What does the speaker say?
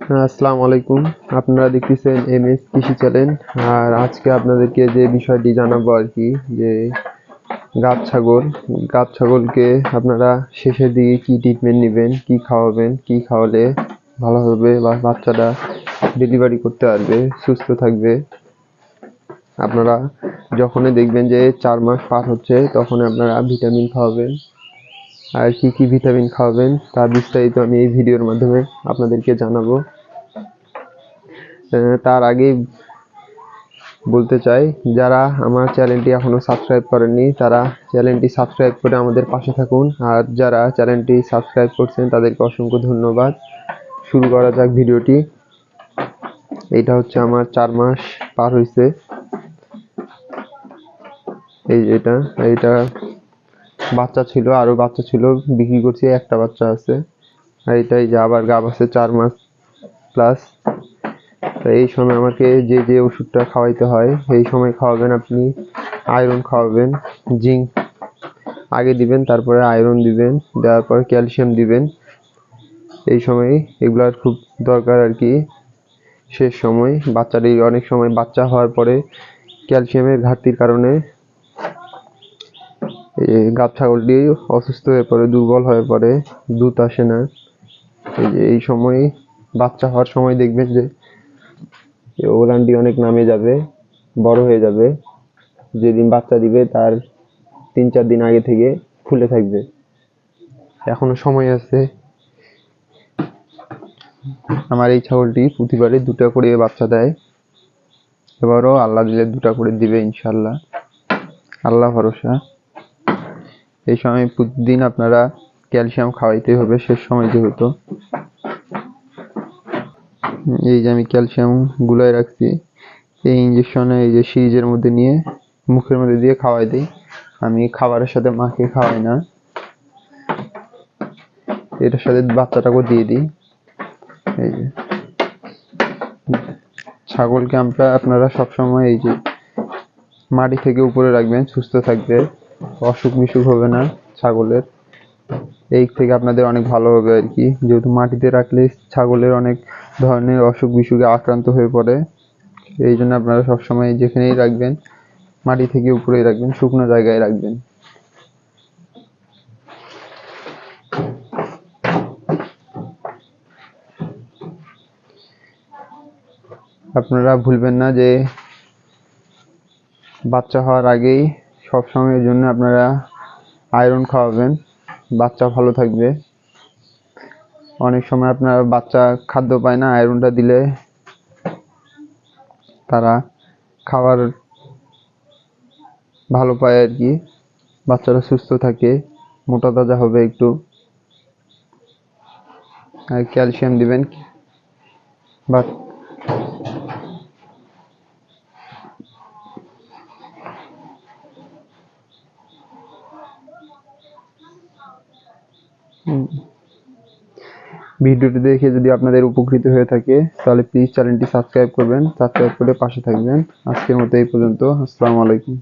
আসসালামু আলাইকুম। আপনারা দেখতেছেন এম এস কৃষি চ্যানেল। আর আজকে আপনাদেরকে যে বিষয়টি জানাব আর কি, যে গাব ছাগল গাব ছাগলকে আপনারা শেষের দিকে কি ট্রিটমেন্ট নেবেন, কি খাওয়াবেন, কি খাওয়ালে ভালো হবে বা বাচ্চাটা ডেলিভারি করতে পারবে, সুস্থ থাকবে। আপনারা যখনই দেখবেন যে চার মাস পার হচ্ছে তখন আপনারা ভিটামিন খাওয়াবেন। আর কি কি ভিটামিন খাওয়াবেন তার বিস্তারিত আমি এই ভিডিওর মাধ্যমে আপনাদেরকে জানাব। তার আগে বলতে চাই, যারা আমার চ্যানেলটি এখনও সাবস্ক্রাইব করেননি, তারা চ্যানেলটি সাবস্ক্রাইব করে আমাদের পাশে থাকুন। আর যারা চ্যানেলটি সাবস্ক্রাইব করছেন, তাদেরকে অসংখ্য ধন্যবাদ। শুরু করা যাক ভিডিওটি। এটা হচ্ছে আমার চার মাস পার হয়েছে এই এটা, এইটা বাচ্চা ছিল, আরও বাচ্চা ছিল, বিক্রি করছি, একটা বাচ্চা আছে। আর এটাই যে আবার গাব আছে চার মাস প্লাস তো এই সময় আমাকে যে যে ওষুধটা খাওয়াইতে হয়, এই সময় খাওয়াবেন আপনি। আয়রন খাওয়াবেন জিঙ্ক আগে দিবেন, তারপরে আয়রন দিবেন, দেওয়ার পর ক্যালসিয়াম দিবেন। এই সময় এগুলার খুব দরকার আর কি। শেষ সময় বাচ্চাটি অনেক সময় বাচ্চা হওয়ার পরে ক্যালসিয়ামের ঘাটতির কারণে এই গাব ছাগলটি অসুস্থ হয়ে পড়ে, দুর্বল হয়ে পড়ে, দুধ আসে না। এই যে এই সময় বাচ্চা হওয়ার সময় দেখবেন যে ওলানটি অনেক নামে যাবে, বড় হয়ে যাবে। যেদিন বাচ্চা দিবে তার তিন চার দিন আগে থেকে ফুলে থাকবে। এখনও সময় আছে। আমার এই ছাগলটি প্রতিবারে দুটা করে বাচ্চা দেয়। এবারও আল্লাহ দিলে দুটা করে দিবে ইনশাল্লাহ আল্লাহ ভরসা। এই সময় প্রতিদিন আপনারা ক্যালসিয়াম খাওয়াইতে হবে, শেষ সময় যেহেতু। এই যে আমি ক্যালসিয়াম গুলাই রাখছি, এই ইঞ্জেকশনে এই যে সিরিজের মধ্যে নিয়ে মুখের মধ্যে দিয়ে খাওয়াই দিই। আমি খাবারের সাথে মাকে খাওয়াই না। এটার সাথে বাচ্চাটাকেও দিয়ে দিই। এই যে। ছাগলকে আমরা আপনারা সবসময় এই যে মাটি থেকে উপরে রাখবেন, সুস্থ থাকবে অসুখ বিসুখ হবে না ছাগলের। এই থেকে আপনাদের অনেক ভালো হবে আর কি। যেহেতু মাটিতে রাখলে ছাগলের অনেক ধরনের অসুখ বিসুখে আক্রান্ত হয়ে পড়ে। এই জন্য আপনারা সবসময় যেখানেই রাখবেন, মাটি থেকে উপরেই রাখবেন, শুকনো জায়গায় রাখবেন। আপনারা ভুলবেন না যে বাচ্চা হওয়ার আগেই সব সময়ের জন্য আপনারা আয়রন খাওয়াবেন। বাচ্চা ভালো থাকবে। অনেক সময় আপনার বাচ্চা খাদ্য পায় না আয়রনটা দিলে তারা খাবার ভালো পায় আর কি। বাচ্চারা সুস্থ থাকে, মোটা তাজা হবে একটু। আর ক্যালসিয়াম দিবেন। বা ভিডিওটি দেখে যদি আপনাদের উপকৃত হয়ে থাকে, তাহলে প্লিজ চ্যানেলটি সাবস্ক্রাইব করবেন সাবস্ক্রাইব করে পাশে থাকবেন। আজকের মতো এই পর্যন্ত, আসসালামু আলাইকুম।